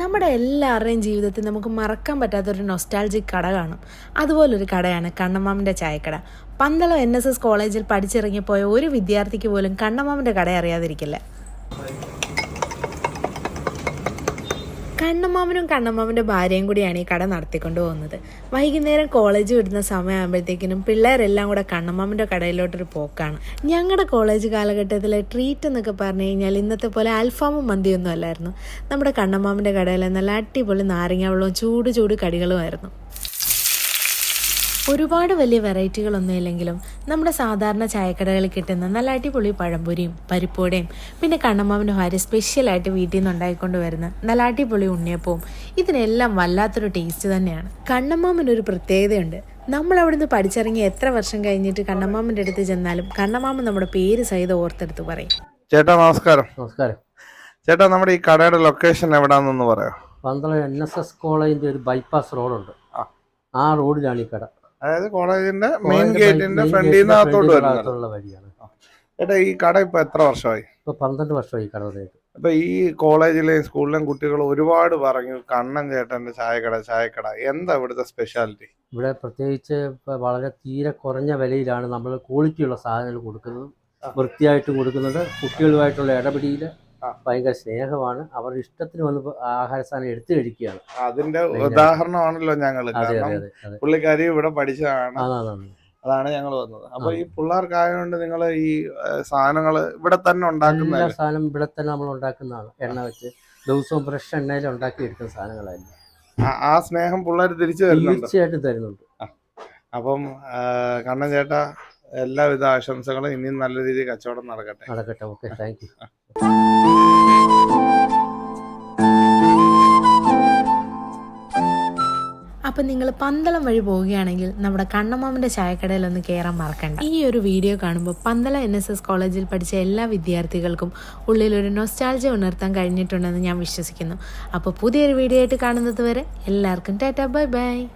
നമ്മുടെ എല്ലാവരുടെയും ജീവിതത്തിൽ നമുക്ക് മറക്കാൻ പറ്റാത്തൊരു നൊസ്റ്റാൾജിക് കട കാണും. അതുപോലൊരു കടയാണ് കണ്ണമ്മാമിന്റെ ചായക്കട. പന്തളം എൻ എസ് എസ് കോളേജിൽ പഠിച്ചിറങ്ങിപ്പോയ ഒരു വിദ്യാർത്ഥിക്ക് പോലും കണ്ണമ്മാമിന്റെ കട അറിയാതിരിക്കില്ല. കണ്ണമ്മാമനും കണ്ണമ്മാമന്റെ ഭാര്യയും കൂടിയാണ് ഈ കട നടത്തിക്കൊണ്ട് പോകുന്നത്. വൈകുന്നേരം കോളേജ് വിടുന്ന സമയമാകുമ്പോഴത്തേക്കിനും പിള്ളേരെല്ലാം കൂടെ കണ്ണമ്മാമന്റെ കടയിലോട്ടൊരു പോക്കാണ്. ഞങ്ങളുടെ കോളേജ് കാലഘട്ടത്തിലെ ട്രീറ്റ് എന്നൊക്കെ പറഞ്ഞു കഴിഞ്ഞാൽ ഇന്നത്തെ പോലെ അൽഫാമും മന്തിയൊന്നും അല്ലായിരുന്നു. നമ്മുടെ കണ്ണമ്മാമന്റെ കടയിൽ നല്ല അടിപൊളി നാരങ്ങ വെള്ളവും ചൂട് ചൂട് കടികളുമായിരുന്നു. ഒരുപാട് വലിയ വെറൈറ്റികളൊന്നും ഇല്ലെങ്കിലും നമ്മുടെ സാധാരണ ചായക്കടകളിൽ കിട്ടുന്ന നല്ല അടിപൊളി പഴംപൊരിയും പരിപ്പോടയും പിന്നെ കണ്ണമ്മാവിന്റെ ഭാര്യ സ്പെഷ്യലായിട്ട് വീട്ടിൽ നിന്ന് ഉണ്ടായിക്കൊണ്ട് വരുന്ന നല്ല അടിപൊളി ഉണ്ണിയപ്പവും. ഇതിനെല്ലാം വല്ലാത്തൊരു ടേസ്റ്റ് തന്നെയാണ്. കണ്ണമ്മാമിനൊരു ഒരു പ്രത്യേകതയുണ്ട്. നമ്മൾ അവിടുന്ന് പഠിച്ചിറങ്ങി എത്ര വർഷം കഴിഞ്ഞിട്ട് കണ്ണമ്മാമന്റെ അടുത്ത് ചെന്നാലും കണ്ണമ്മാമൻ നമ്മുടെ പേര് സഹിതം ഓർത്തെടുത്ത് പറയും. ചേട്ടാ നമസ്കാരം. നമസ്കാരം. ചേട്ടാ നമ്മുടെ ഈ കടയുടെ ലൊക്കേഷൻ എവിടാന്നൊന്ന് പറയാം പന്തളം എൻ എസ് എസ് കോളേജിന്റെ ഒരു ബൈപ്പാസ് റോഡുണ്ട് ആ. ആ റോഡിലാണ് ഈ കട. അതായത് കോളേജിന്റെ മെയിൻ ഗേറ്റിന്റെ ഫ്രണ്ടിൽ നിന്ന് അകത്തോട്ട് വരുന്നത് ചേട്ടാ ഈ കട ഇപ്പൊ എത്ര വർഷമായി? ഇപ്പൊ പന്ത്രണ്ട് വർഷമായി കട അപ്പൊ ഈ കോളേജിലെയും സ്കൂളിലെയും കുട്ടികൾ ഒരുപാട് പറഞ്ഞു കണ്ണൻ ചേട്ടന്റെ ചായക്കട ചായക്കട എന്താ ഇവിടുത്തെ സ്പെഷ്യാലിറ്റി ഇവിടെ പ്രത്യേകിച്ച് വളരെ തീരെ കുറഞ്ഞ വിലയിലാണ് നമ്മൾ ക്വാളിറ്റിയുള്ള സാധനങ്ങൾ കൊടുക്കുന്നത് വൃത്തിയായിട്ടും കൊടുക്കുന്നുണ്ട് കുട്ടികളുമായിട്ടുള്ള ഇടപെടിയിൽ. ഭയങ്കര സ്നേഹമാണ്. അവരുടെ ഇഷ്ടത്തിന് വന്ന് ആഹാര സാധനം എടുത്തു കഴിക്കുകയാണ്. അതിന്റെ ഉദാഹരണമാണല്ലോ ഞങ്ങൾ പുള്ളിക്കാരി ഇവിടെ പഠിച്ചതാണ്. അതാണ് ഞങ്ങൾ വന്നത്. അപ്പൊ. ഈ പിള്ളേർക്കായതുകൊണ്ട് നിങ്ങൾ ഈ സാധനങ്ങൾ ഇവിടെ തന്നെ എല്ലാ ഉണ്ടാക്കുന്നതല്ലേ? സാധനം ഇവിടെ തന്നെ നമ്മൾ ഉണ്ടാക്കുന്നതാണ്. എണ്ണ വെച്ച് ദിവസവും ഫ്രഷ് എണ്ണയിൽ ഉണ്ടാക്കി എടുക്കുന്ന സാധനങ്ങളായിരുന്നു ആ- ആ സ്നേഹം പിള്ളേർ തിരിച്ചു തരുന്നുണ്ട്. തീർച്ചയായിട്ടും തരുന്നുണ്ട്. അപ്പം കണ്ണൻ ചേട്ടാ എല്ലാവിധ ആശംസകളും ഇനിയും നല്ല രീതിയിൽ കച്ചവടം നടക്കട്ടെ. നടക്കട്ടെ. Okay thank you. അപ്പം നിങ്ങൾ പന്തളം വഴി പോവുകയാണെങ്കിൽ നമ്മുടെ കണ്ണമാമന്റെ ചായക്കടയിൽ ഒന്ന് കയറാൻ മറക്കണ്ട. ഈ ഒരു വീഡിയോ കാണുമ്പോൾ പന്തളം എൻ എസ് എസ് കോളേജിൽ പഠിച്ച എല്ലാ വിദ്യാർത്ഥികൾക്കും ഉള്ളിൽ ഒരു നൊസ്റ്റാൾജി ഉണർത്താൻ കഴിഞ്ഞിട്ടുണ്ടെന്ന് ഞാൻ വിശ്വസിക്കുന്നു. അപ്പോൾ പുതിയൊരു വീഡിയോ ആയിട്ട് കാണുന്നത് വരെ എല്ലാവർക്കും ടാറ്റ ബൈ ബൈ.